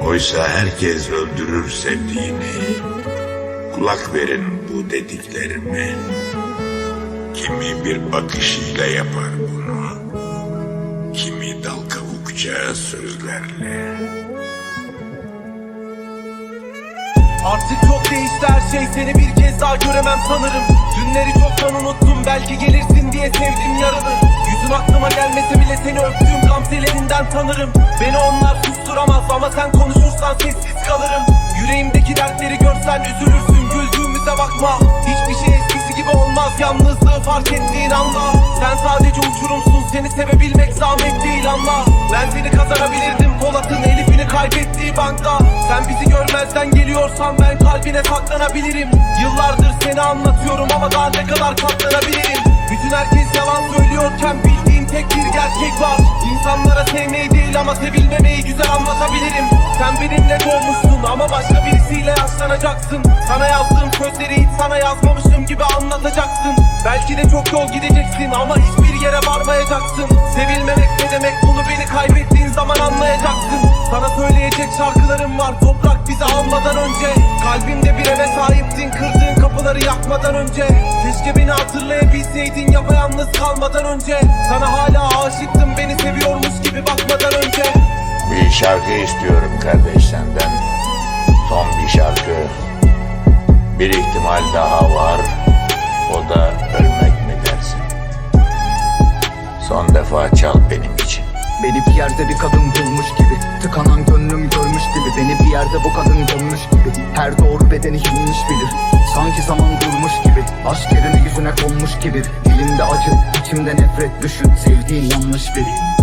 Oysa herkes öldürür sevdiğini. Kulak verin bu dediklerime. Kimi bir bakışıyla yapar bunu. Kimi dal kavukça sözlerle. Artık çok değişti her şey seni bir kez daha göremem sanırım Dünleri çoktan unuttum belki gelirsin diye sevdim yaralı Yüzün aklıma gelmese bile seni öptüğüm gamzelerinden tanırım. Beni onlar susturamaz ama sen konuşursan sessiz kalırım. Yüreğimdeki dertleri görsen üzülürsün güldüğümüze bakma. Hiçbir şey eskisi gibi olmaz yalnızlığı fark ettiğin anda Sen sadece uçurumsun seni sevebilmek zahmet değil anla. Ben seni kazanabilirdim Polat'ın Elif'ini kaybettiği bankta Sen bizi görmezden geliyorsan ben kalbine saklanabilirim. Yıllardır seni anlatıyorum ama daha ne kadar katlanabilirim? Bütün herkes yalan söylüyorken bildiğim tek bir gerçek var İnsanlara sevmeyi değil ama sevilmemeyi güzel anlatabilirim. Sen benimle doğmuşsun ama başka birisiyle yaşlanacaksın Sana yazdığım sözleri hiç sana yazmamışım gibi anlatacaksın Belki de çok yol gideceksin ama hiçbir yere varmayacaksın Sevilmemek ne demek? Bunu beni kaybettiğin zaman anlayacaksın Sana söyleyecek şarkılarım var. Toprak bizi almadan önce. Kalbimde bir eve sahiptin. Kırdığın kapıları yakmadan önce. Keşke beni hatırlayabilseydin. Yapayalnız kalmadan önce. Sana hala aşıktım. Beni seviyormuş gibi bakmadan önce. Bir şarkı istiyorum kardeş senden. Son bir şarkı. Bir ihtimal daha var. Da ölmek mi dersin? Son defa çal benim için. Beni bir yerde bir kadın bulmuş gibi Tıkanan gönlüm görmüş gibi Beni bir yerde bu kadın gömmüş gibi Her doğru bedeni yenmiş bilir Sanki zaman durmuş gibi Aşk yerine yüzüne konmuş gibi Dilimde acı, içimde nefret düşün Sevdiğin yanlış biri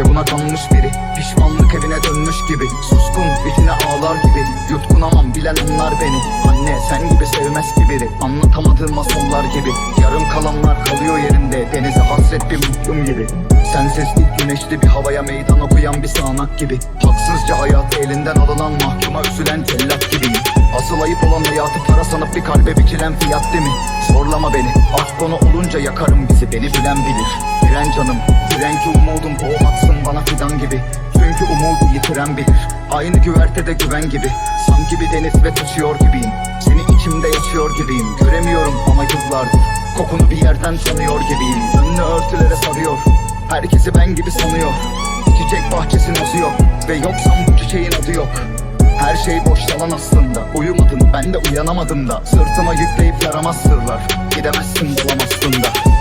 ve buna kanmış biri. Pişmanlık evine dönmüş gibi. Suskun içine ağlar gibi. Yutkunamam bilen onlar beni. Anne sen gibi sevmez ki biri. Anlatamadığım masonlar gibi. Yarım kalanlar kalıyor yerinde. Denize hasret bir mutlum gibi. Sensizlik güneşli bir havaya meydan okuyan bir sağanak gibi. Haksızca hayatı elinden alınan mahkuma üzülen cellat gibiyim Asıl ayıp olan hayatı para sanıp bir kalbe biçilen fiyat değil mi? Zorlama beni. Aşk konu olunca yakarım bizi. Beni bilen bilir Diren canım Diren ki umudum boğmaksın bana fidan gibi. Çünkü umudu yitiren bilir. Aynı güvertede güven gibi. Sanki bir deniz ve taşıyor gibiyim. Seni içimde yaşıyor gibiyim. Göremiyorum ama yıllardır. Kokunu bir yerden tanıyor gibiyim. Önünü örtülere sarıyor. Herkesi ben gibi sanıyor. Çiçek bahçesi nazıyor Ve yoksam bu çiçeğin adı yok. Her şey boş yalan aslında. Uyumadın ben de uyanamadım da. Sırtıma yükleyip yaramaz sırlar. Gidemezsin bulamazsın da